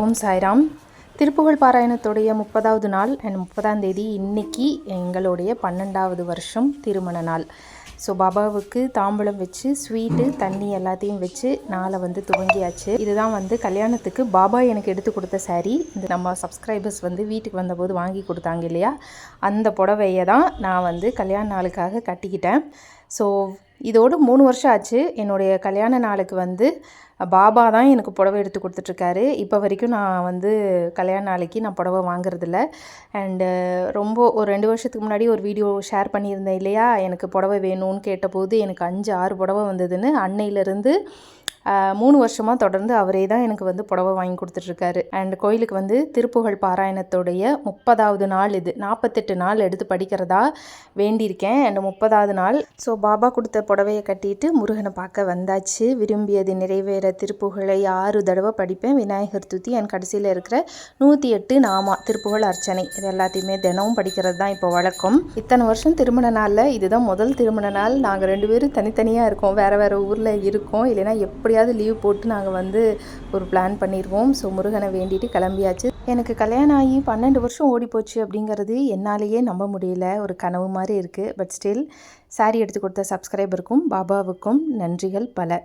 ஓம் சாய்ராம். திருப்புகழ் பாராயணத்துடைய முப்பதாவது நாள் அண்ட் முப்பதாம் தேதி இன்னைக்கு எங்களுடைய பன்னெண்டாவது வருஷம் திருமண நாள். ஸோ பாபாவுக்கு தாம்பூலம் வச்சு ஸ்வீட்டு தண்ணி எல்லாத்தையும் வச்சு நாளை வந்து துவங்கியாச்சு. இதுதான் வந்து கல்யாணத்துக்கு பாபா எனக்கு எடுத்து கொடுத்த saree. இந்த நம்ம சப்ஸ்கிரைபர்ஸ் வந்து வீட்டுக்கு வந்தபோது வாங்கி கொடுத்தாங்க இல்லையா? அந்த புடவையை தான் நான் வந்து கல்யாண நாளுக்காக கட்டிக்கிட்டேன். ஸோ இதோடு மூணு வருஷம் ஆச்சு. என்னுடைய கல்யாண நாளுக்கு வந்து பாபா தான் எனக்கு புடவை எடுத்து கொடுத்துட்ருக்காரு. இப்போ வரைக்கும் நான் வந்து கல்யாண நாளைக்கு நான் புடவை வாங்குறதில்ல. அண்டு ரொம்ப ஒரு ரெண்டு வருஷத்துக்கு முன்னாடி ஒரு வீடியோ ஷேர் பண்ணியிருந்தேன் இல்லையா? எனக்கு புடவை வேணும்னு கேட்டபோது எனக்கு அஞ்சு ஆறு புடவை வந்ததுன்னு அன்னையிலேருந்து மூணு வருஷமாக தொடர்ந்து அவரே தான் எனக்கு வந்து புடவை வாங்கி கொடுத்துட்ருக்காரு. அண்ட் கோயிலுக்கு வந்து திருப்புகழ் பாராயணத்துடைய முப்பதாவது நாள் இது. நாற்பத்தெட்டு நாள் எடுத்து படிக்கிறதா வேண்டியிருக்கேன். அண்ட் முப்பதாவது நாள். ஸோ பாபா கொடுத்த புடவையை கட்டிட்டு முருகனை பார்க்க வந்தாச்சு. விரும்பியது நிறைவேற திருப்புகழை ஆறு தடவை படிப்பேன். விநாயகர் துதி அண்ட் கடைசியில் இருக்கிற நூற்றி எட்டு நாமா திருப்புகழ் அர்ச்சனை. இது எல்லாத்தையுமே தினமும் படிக்கிறது தான் இப்போ வழக்கம். இத்தனை வருஷம் திருமண நாளில் இதுதான் முதல் திருமண நாள். நாங்கள் ரெண்டு பேரும் தனித்தனியாக இருக்கோம். வேறு வேறு ஊரில் இருக்கோம். இல்லைன்னா எப்படியாவது லீவ் போட்டு நாங்கள் வந்து ஒரு பிளான் பண்ணிடுவோம் ஸோ முருகனை வேண்டிட்டு கிளம்பியாச்சு. எனக்கு கல்யாணம் ஆகி பன்னெண்டு வருஷம் ஓடி போச்சு அப்படிங்கிறது என்னாலேயே நம்ப முடியல. ஒரு கனவு மாதிரி இருக்குது பட் ஸ்டில் சாரி எடுத்து கொடுத்த சப்ஸ்கிரைபருக்கும் பாபாவுக்கும் நன்றிகள் பல.